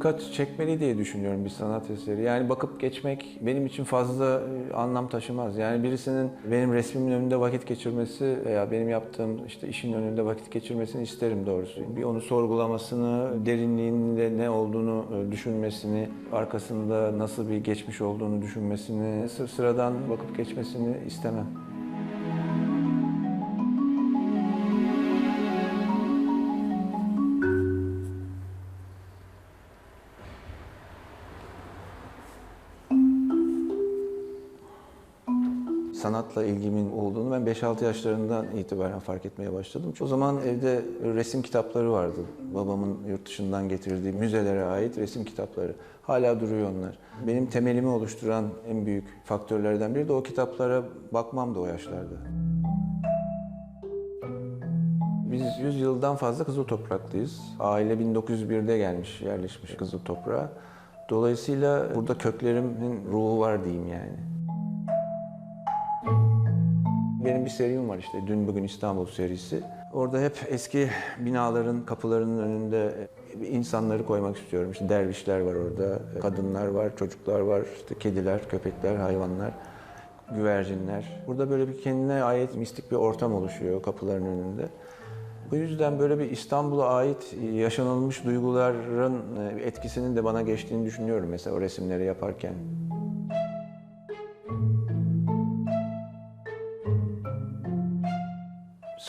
dikkat çekmeli diye düşünüyorum bir sanat eseri. Yani bakıp geçmek benim için fazla e, anlam taşımaz. Yani birisinin benim resmimin önünde vakit geçirmesi veya benim yaptığım işte işin önünde vakit geçirmesini isterim doğrusu. Bir onu sorgulamasını, derinliğinde ne olduğunu e, düşünmesini, arkasında nasıl bir geçmiş olduğunu düşünmesini, sır sıradan bakıp geçmesini istemem. Sanatla ilgimin olduğunu ben 5-6 yaşlarından itibaren fark etmeye başladım. O zaman evde resim kitapları vardı. Babamın yurt dışından getirdiği müzelere ait resim kitapları. Hala duruyor onlar. Benim temelimi oluşturan en büyük faktörlerden biri de o kitaplara bakmam da o yaşlarda. Biz 100 yıldan fazla Kızıl Topraklıyız. Aile 1901'de gelmiş, yerleşmiş Kızıl Toprağa. Dolayısıyla burada köklerimin ruhu var diyeyim yani. Benim bir serim var işte Dün Bugün İstanbul serisi. Orada hep eski binaların kapılarının önünde insanları koymak istiyorum. İşte dervişler var orada, kadınlar var, çocuklar var, işte kediler, köpekler, hayvanlar, güvercinler. Burada böyle bir kendine ait mistik bir ortam oluşuyor kapıların önünde. Bu yüzden böyle bir İstanbul'a ait yaşanılmış duyguların etkisinin de bana geçtiğini düşünüyorum mesela o resimleri yaparken.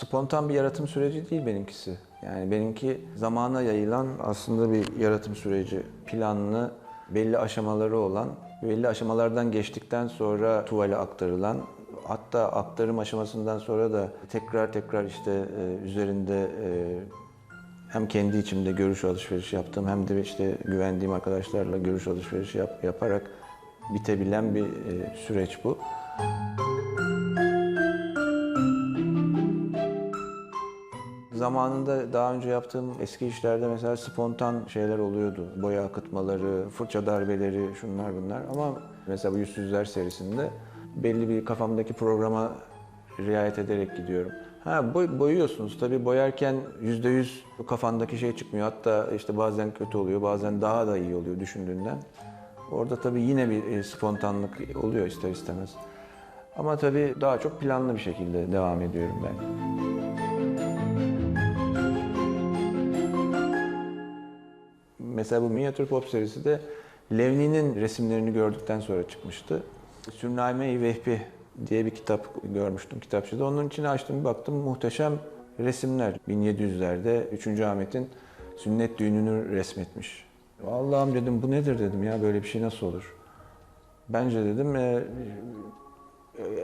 Spontan bir yaratım süreci değil benimkisi. Yani benimki zamana yayılan aslında bir yaratım süreci. Planlı, belli aşamaları olan, belli aşamalardan geçtikten sonra tuvale aktarılan, hatta aktarım aşamasından sonra da tekrar tekrar işte e, üzerinde e, hem kendi içimde görüş alışverişi yaptım hem de işte güvendiğim arkadaşlarla görüş alışverişi yap, yaparak bitebilen bir e, süreç bu. Zamanında daha önce yaptığım eski işlerde mesela spontan şeyler oluyordu. Boya akıtmaları, fırça darbeleri, şunlar bunlar. Ama mesela bu Yüzsüzler serisinde belli bir kafamdaki programa riayet ederek gidiyorum. Ha boy, boyuyorsunuz tabii boyarken yüzde yüz kafandaki şey çıkmıyor. Hatta işte bazen kötü oluyor, bazen daha da iyi oluyor düşündüğünden. Orada tabii yine bir e, spontanlık oluyor ister istemez. Ama tabii daha çok planlı bir şekilde devam ediyorum ben. Mesela bu Minyatür Pop serisi de Levni'nin resimlerini gördükten sonra çıkmıştı. Sürname-i Vehbi diye bir kitap görmüştüm kitapçıda. Onun içine açtım baktım muhteşem resimler. 1700'lerde 3. Ahmet'in sünnet düğününü resmetmiş. Allah'ım dedim bu nedir dedim ya böyle bir şey nasıl olur? Bence dedim e,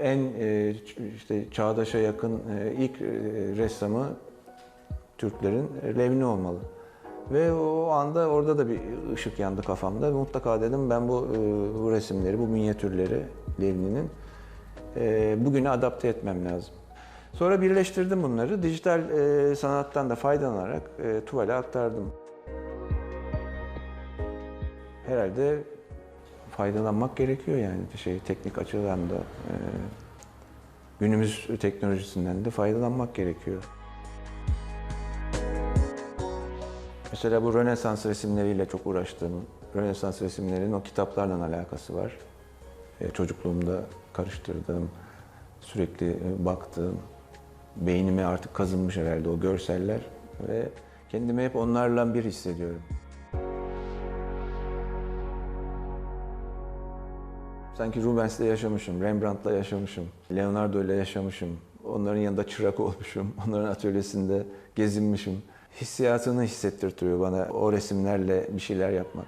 en e, işte çağdaşa yakın e, ilk e, ressamı Türklerin Levni olmalı. Ve o anda orada da bir ışık yandı kafamda. Mutlaka dedim ben bu, e, bu resimleri, bu minyatürleri Levni'nin bugüne adapte etmem lazım. Sonra birleştirdim bunları. Dijital sanattan da faydalanarak tuvale aktardım. Herhalde faydalanmak gerekiyor yani şey teknik açıdan da günümüz teknolojisinden de faydalanmak gerekiyor. Mesela bu Rönesans resimleriyle çok uğraştım. Rönesans resimlerinin o kitaplarla alakası var. E, çocukluğumda karıştırdığım, sürekli e, baktığım, beynime artık kazınmış herhalde o görseller ve kendimi hep onlarla bir hissediyorum. Sanki Rubens'le yaşamışım, Rembrandt'la yaşamışım, Leonardo ile yaşamışım. Onların yanında çırak olmuşum, onların atölyesinde gezinmişim. Hissiyatını hissettirtiyor bana o resimlerle bir şeyler yapmak.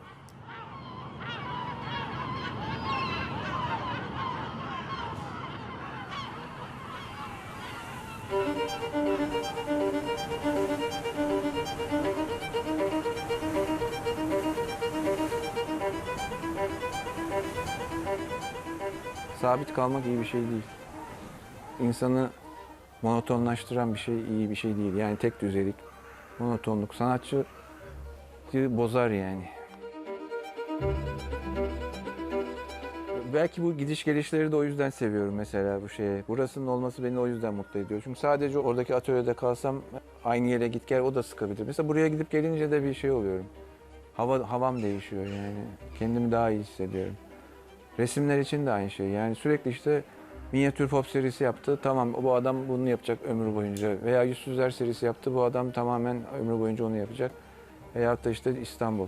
Sabit kalmak iyi bir şey değil. İnsanı monotonlaştıran bir şey iyi bir şey değil. Yani tek düzelik, monotonluk sanatçı bozar yani. Belki bu gidiş gelişleri de o yüzden seviyorum mesela bu şeye. Burasının olması beni o yüzden mutlu ediyor. Çünkü sadece oradaki atölyede kalsam aynı yere git gel o da sıkabilir. Mesela buraya gidip gelince de bir şey oluyorum. hava havam değişiyor yani. Kendimi daha iyi hissediyorum. Resimler için de aynı şey. Yani sürekli işte minyatür pop serisi yaptı. Tamam bu adam bunu yapacak ömrü boyunca. Veya yüzsüzler serisi yaptı. Bu adam tamamen ömrü boyunca onu yapacak. Veyahut da işte İstanbul.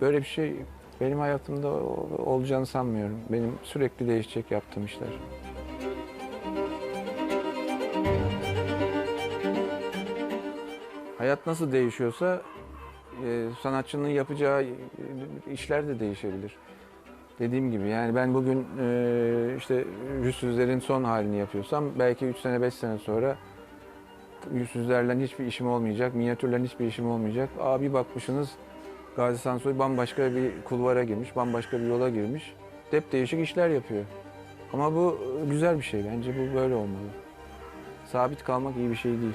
Böyle bir şey benim hayatımda olacağını sanmıyorum. Benim sürekli değişecek yaptığım işler. Hayat nasıl değişiyorsa e, sanatçının yapacağı işler de değişebilir. Dediğim gibi yani ben bugün e, işte yüzsüzlerin son halini yapıyorsam belki 3 sene 5 sene sonra yüzsüzlerle hiçbir işim olmayacak, minyatürlerle hiçbir işim olmayacak. Abi bakmışsınız Gazi Sansoy bambaşka bir kulvara girmiş, bambaşka bir yola girmiş. Hep değişik işler yapıyor. Ama bu e, güzel bir şey bence bu böyle olmalı. Sabit kalmak iyi bir şey değil.